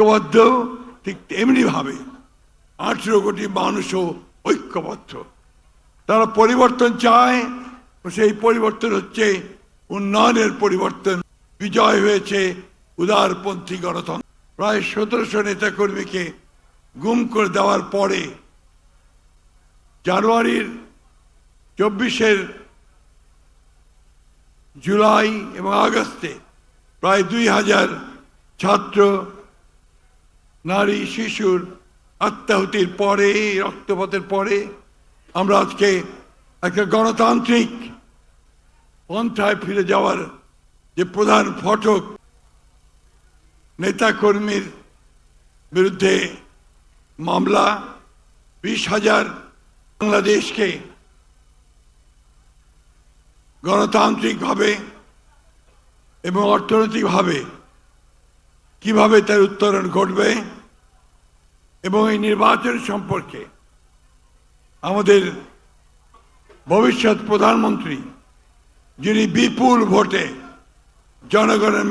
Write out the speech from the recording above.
ঐক্যবদ্ধ? ঠিক তেমনিভাবে আঠেরো কোটি মানুষও ঐক্যবদ্ধ। তারা পরিবর্তন চায়, সেই পরিবর্তন হচ্ছে উন্নয়নের পরিবর্তন। বিজয় হয়েছে উদারপন্থী গণতন্ত্র। প্রায় সতেরোশো নেতাকর্মীকে গুম করে দেওয়ার পরে জানুয়ারির চব্বিশের জুলাই এবং আগস্টে প্রায় দুই হাজার ছাত্র নারী, শিশুর আত্মাহুতির পরে, রক্তপাতের পরে আমরা আজকে একটা গণতান্ত্রিক পন্থায় ফিরে যাওয়ার যে প্রধান ফটক নেতাকর্মীর বিরুদ্ধে মামলা, বিশ হাজার বাংলাদেশকে গণতান্ত্রিকভাবে এবং অর্থনৈতিকভাবে কীভাবে তার উত্তরণ ঘটবে এবং এই নির্বাচন সম্পর্কে আমাদের ভবিষ্যৎ প্রধানমন্ত্রী যিনি বিপুল ভোটে জনগণের